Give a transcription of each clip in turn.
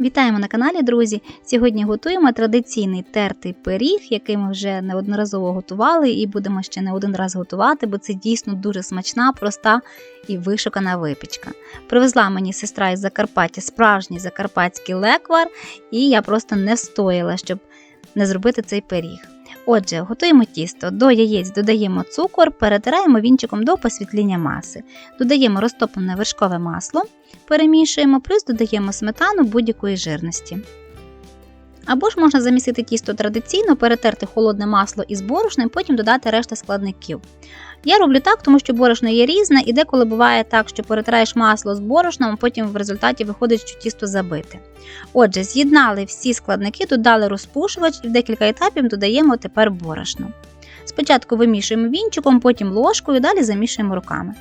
Вітаємо на каналі, друзі! Сьогодні готуємо традиційний тертий пиріг, який ми вже неодноразово готували і будемо ще не один раз готувати, бо це дійсно дуже смачна, проста і вишукана випічка. Привезла мені сестра із Закарпаття справжній закарпатський леквар, і я просто не стояла, щоб не зробити цей пиріг. Отже, готуємо тісто. До яєць додаємо цукор, перетираємо вінчиком до посвітління маси. Додаємо розтоплене вершкове масло, перемішуємо, плюс додаємо сметану будь-якої жирності. Або ж можна замісити тісто традиційно, перетерти холодне масло із борошнем, потім додати решта складників. Я роблю так, тому що борошно є різне, і деколи буває так, що перетираєш масло з борошном, а потім в результаті виходить, що тісто забите. Отже, з'єднали всі складники, додали розпушувач і в декілька етапів додаємо тепер борошно. Спочатку вимішуємо вінчиком, потім ложкою, далі замішуємо руками.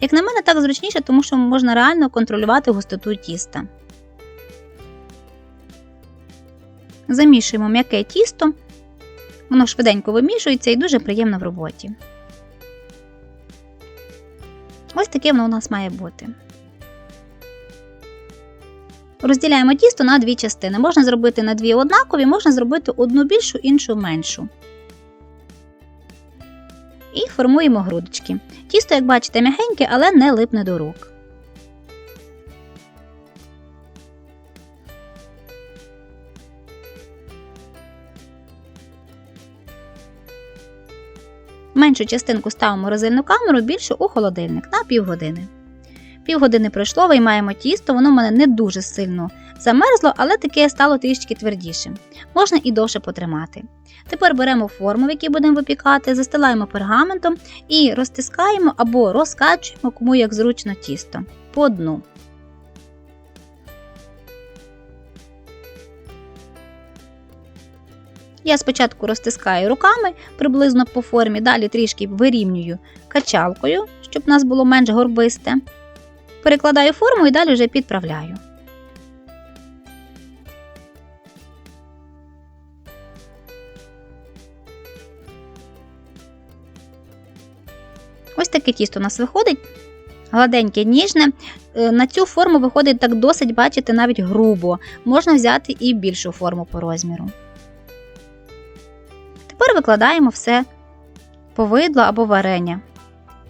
Як на мене, так зручніше, тому що можна реально контролювати густоту тіста. Замішуємо м'яке тісто, воно швиденько вимішується і дуже приємно в роботі. Ось таке воно у нас має бути. Розділяємо тісто на дві частини. Можна зробити на дві однакові, можна зробити одну більшу, іншу меншу. І формуємо грудочки. Тісто, як бачите, м'ягеньке, але не липне до рук. Меншу частинку ставимо в розильну камеру, більшу у холодильник на півгодини. Півгодини пройшло, виймаємо тісто, воно в мене не дуже сильно замерзло, але таке стало трішки твердішим. Можна і довше потримати. Тепер беремо форму, в якій будемо випікати, застилаємо пергаментом і розтискаємо або розкачуємо, кому як зручно тісто по дну. Я спочатку розтискаю руками приблизно по формі, далі трішки вирівнюю качалкою, щоб у нас було менш горбисте. Перекладаю форму і далі вже підправляю. Ось таке тісто у нас виходить. Гладеньке, ніжне. Е, На цю форму виходить так досить, бачите, навіть грубо. Можна взяти і більшу форму по розміру. Тепер викладаємо все повидло або варення.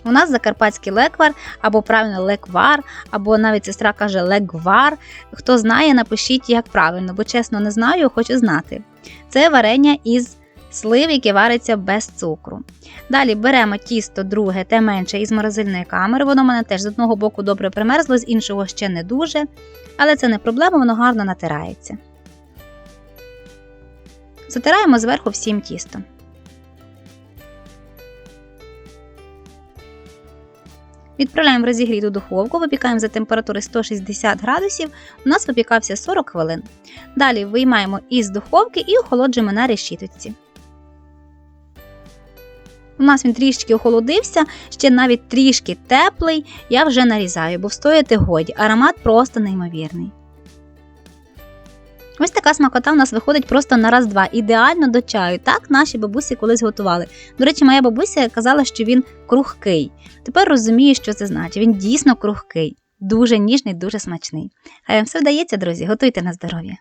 У нас закарпатський леквар, або правильно леквар, або навіть сестра каже легвар. Хто знає, напишіть, як правильно, бо чесно не знаю, хочу знати. Це варення із слив, яке вариться без цукру. Далі беремо тісто друге, те менше із морозильної камери. Воно в мене теж з одного боку добре примерзло, з іншого ще не дуже. Але це не проблема, воно гарно натирається. Затираємо зверху всім тістом. Відправляємо в розігріту духовку, випікаємо за температури 160 градусів. У нас випікався 40 хвилин. Далі виймаємо із духовки і охолоджуємо на решіточці. У нас він трішки охолодився, ще навіть трішки теплий. Я вже нарізаю, бо встояти годі. Аромат просто неймовірний. Ось така смакота у нас виходить просто на раз-два. Ідеально до чаю. Так наші бабусі колись готували. До речі, моя бабуся казала, що він крухкий. Тепер розумію, що це значить. Він дійсно крухкий, дуже ніжний, дуже смачний. Хай вам все вдається, друзі, готуйте на здоров'я.